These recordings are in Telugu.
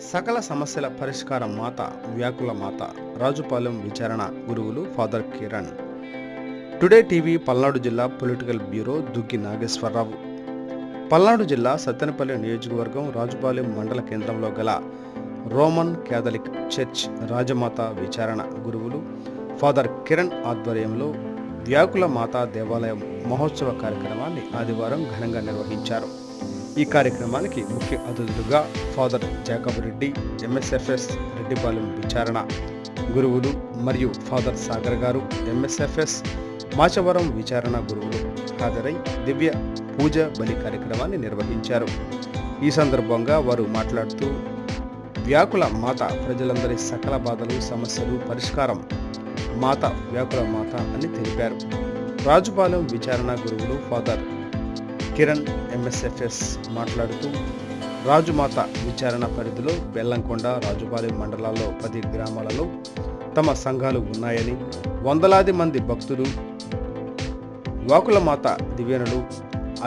సకల సమస్యల పరిష్కారం మాత వ్యాకుల మాత రాజుపాలెం విచారణ గురువులు father Kiran. Today TV Palnadu జిల్లా పొలిటికల్ బ్యూరో దుగ్గి నాగేశ్వరరావు. పల్నాడు జిల్లా సత్తెనపల్లి నియోజకవర్గం రాజుపాలెం మండల కేంద్రంలో గల రోమన్ క్యాథలిక్ చర్చ్ రాజమాత విచారణ గురువులు ఫాదర్ కిరణ్ ఆధ్వర్యంలో వ్యాకుల మాత దేవాలయం మహోత్సవ కార్యక్రమాన్ని ఆదివారం ఘనంగా నిర్వహించారు. ఈ కార్యక్రమానికి ముఖ్య అతిథులుగా father Jacob Reddy MSFS Reddipalem విచారణ గురువులు మరియు ఫాదర్ సాగర్ గారు ఎంఎస్ఎఫ్ఎస్ మాచవరం విచారణ గురువులు హాజరై దివ్య పూజ బలి కార్యక్రమాన్ని నిర్వహించారు. ఈ సందర్భంగా వారు మాట్లాడుతూ వ్యాకుల మాత ప్రజలందరి సకల బాధలు సమస్యలు పరిష్కారం మాత వ్యాకుల మాత అని తెలిపారు. రాజుపాలెం విచారణ గురువులు ఫాదర్ కిరణ్ ఎంఎస్ఎఫ్ఎస్ మాట్లాడుతూ రాజుమాత విచారణ పరిధిలో బెల్లంకొండ రాజుపాలెం మండలాల్లో పది గ్రామాలలో తమ సంఘాలు ఉన్నాయని వందలాది మంది భక్తులు వాకులమాత దివ్యనులు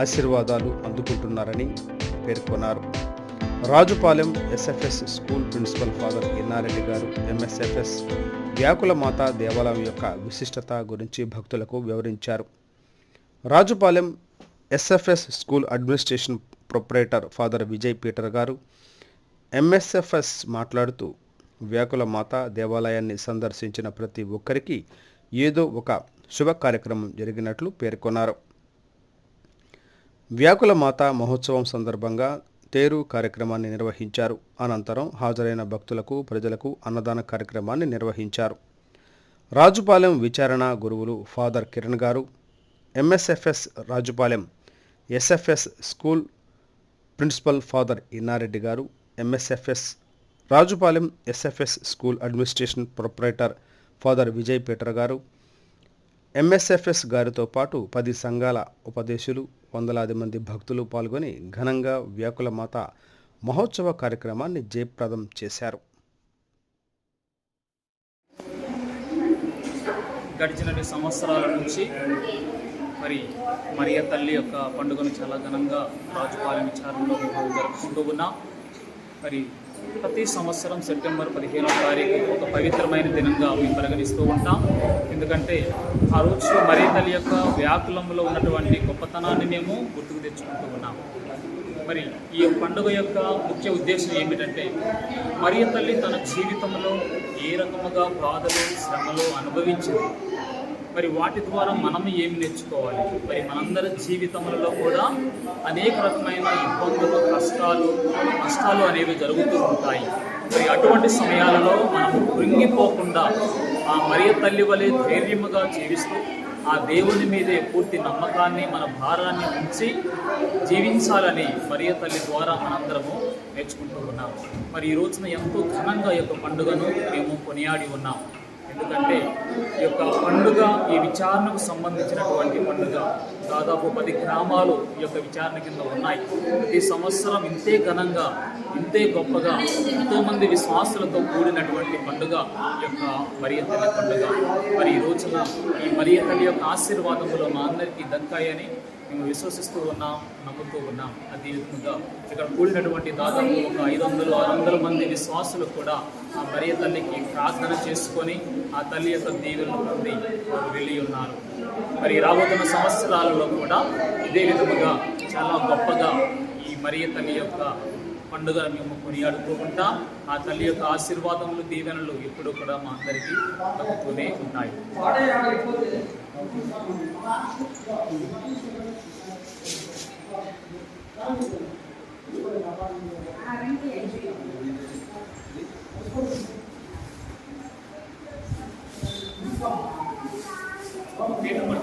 ఆశీర్వాదాలు అందుకుంటున్నారని పేర్కొన్నారు. Rajupalem SFS school principal father Ennareddy గారు ఎంఎస్ఎఫ్ఎస్ వ్యాకుల మాత దేవాలయం యొక్క విశిష్టత గురించి భక్తులకు వివరించారు. Rajupalem SFS school administration proprietor father Vijay Peter గారు ఎంఎస్ఎఫ్ఎస్ మాట్లాడుతూ వ్యాకుల మాత దేవాలయాన్ని సందర్శించిన ప్రతి ఒక్కరికి ఏదో ఒక శుభ కార్యక్రమం జరిగినట్లు పేర్కొన్నారు. వ్యాకుల మాత మహోత్సవం సందర్భంగా తేరు కార్యక్రమాన్ని నిర్వహించారు. అనంతరం హాజరైన భక్తులకు ప్రజలకు అన్నదాన కార్యక్రమాన్ని నిర్వహించారు. రాజుపాలెం విచారణ గురువులు ఫాదర్ కిరణ్ గారు MSFS Rajupalem SFS school principal father Innareddy గారు MSFS Rajupalem SFS school administration proprietor father Vijay Peter గారు ఎంఎస్ఎఫ్ఎస్ గారితో పాటు పది సంఘాల ఉపదేశులు వందలాది మంది భక్తులు పాల్గొని ఘనంగా వ్యాకుల మాత మహోత్సవ కార్యక్రమాన్ని జయప్రదం చేశారు. గడిచిన సంవత్సరాల నుంచి మరి మరియ తల్లి యొక్క పండుగను చాలా ఘనంగా రాజుపాలెం విచారణలో మేము జరుపుకుంటూ ఉన్నాం మరి ప్రతి సంవత్సరం సెప్టెంబర్ పదిహేనవ తారీఖు ఒక పవిత్రమైన దినంగా మేము పరిగణిస్తూ ఉంటాం. ఎందుకంటే ఆ రోజు మరియ తల్లి యొక్క వ్యాకులంలో ఉన్నటువంటి గొప్పతనాన్ని మేము గుర్తుకు తెచ్చుకుంటూ ఉన్నాం. మరి ఈ పండుగ యొక్క ముఖ్య ఉద్దేశం ఏమిటంటే మరియ తల్లి తన జీవితంలో ఏ రకముగా బాధలు శ్రమలు అనుభవించింది? మరి వాటి ద్వారా మనం ఏమి నేర్చుకోవాలి? మరి మనందరి జీవితములలో కూడా అనేక రకమైన ఇబ్బందులు కష్టాలు నష్టాలు అనేవి జరుగుతూ ఉంటాయి. మరి అటువంటి సమయాలలో మనం కృంగిపోకుండా ఆ మరియ తల్లి వలె ధైర్యముగా జీవిస్తూ ఆ దేవుని మీదే పూర్తి నమ్మకాన్ని మన భారాన్ని ఉంచి జీవించాలని మరియ తల్లి ద్వారా మనందరము నేర్చుకుంటూ ఉన్నాం మరి ఈ రోజున ఎంతో ఘనంగా యొక్క పండుగను మేము కొనియాడి ఉన్నాం ఎందుకంటే ఈ యొక్క పండుగ ఈ విచారణకు సంబంధించినటువంటి పండుగ దాదాపు పది గ్రామాలు ఈ యొక్క విచారణ కింద ఉన్నాయి. ప్రతి సంవత్సరం ఇంతే ఘనంగా ఇంతే గొప్పగా ఎంతోమంది విశ్వాసులతో కూడినటువంటి పండుగ ఈ యొక్క మరియ పండుగ. మరి ఈ రోజున ఈ మరియ యొక్క ఆశీర్వాదములు మా అందరికీ దక్కాయని మేము విశ్వసిస్తూ ఉన్నాం నమ్ముతూ ఉన్నాం. అదే విధంగా ఇక్కడ కూడినటువంటి దాదాపు ఒక ఐదు వందలు ఆరు వందల మంది విశ్వాసులు కూడా ఆ మరియ తల్లికి ప్రార్థన చేసుకొని ఆ తల్లి యొక్క దీవెనలు పొంది వారు వెళ్ళి ఉన్నారు. మరి రాబోతున్న సంవత్సరాలలో కూడా ఇదే విధముగా చాలా గొప్పగా ఈ మరియ తల్లి యొక్క పండుగను మేము కొనియాడుకోకుండా ఆ తల్లి యొక్క ఆశీర్వాదములు దీవెనలు ఎప్పుడూ కూడా మా అందరికీ దక్కుతూనే ఉంటాయి ఇగో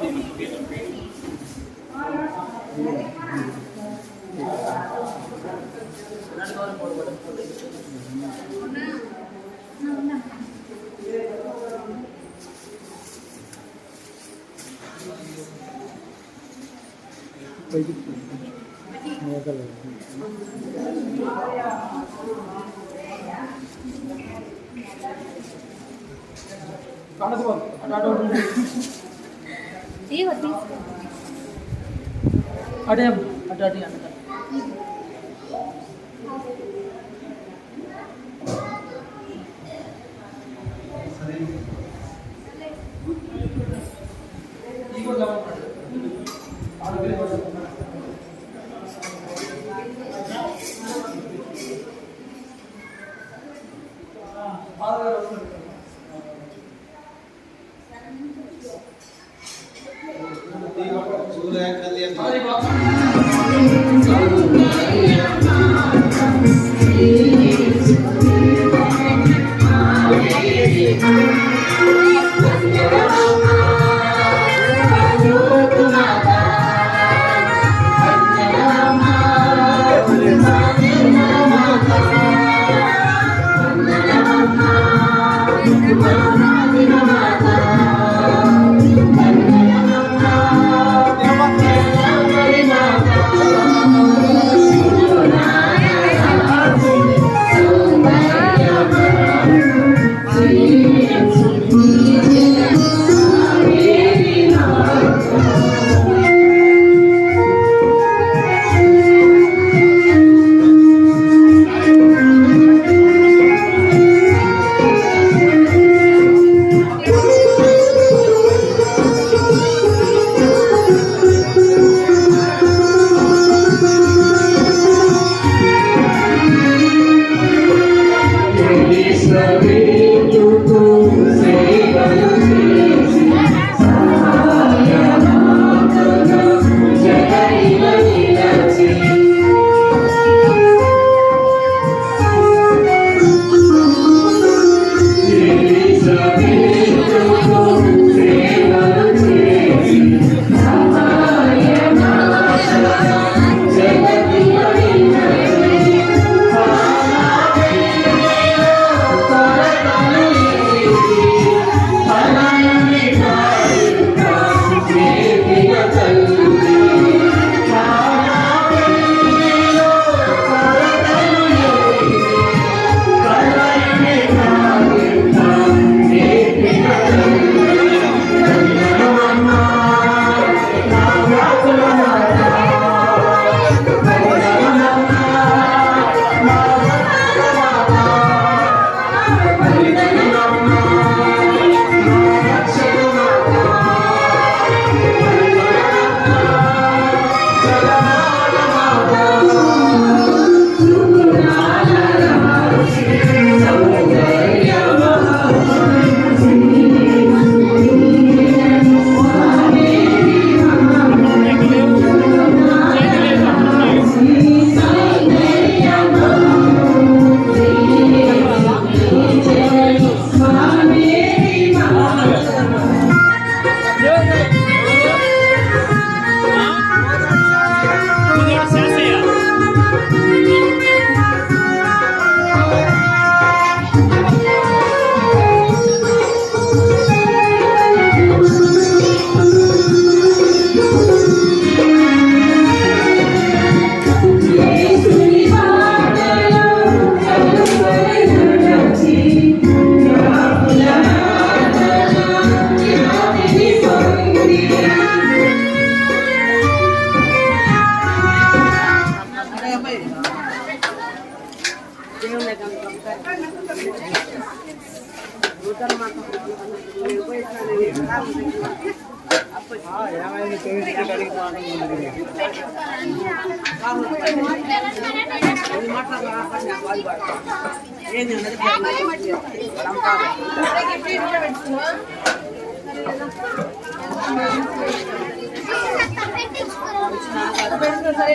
ada ada di Thank. సరే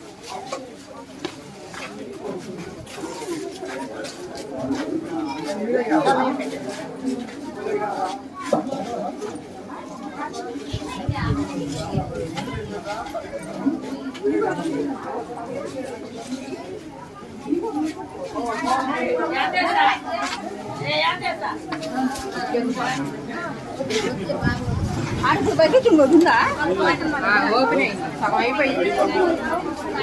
ఆడప్పుడు బయట ఉందా ఓపెన్ సగం అయిపోయింది.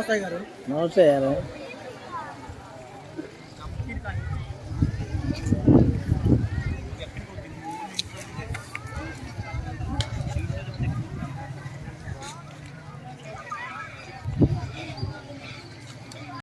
నమస్తే గారు నమస్తే గారు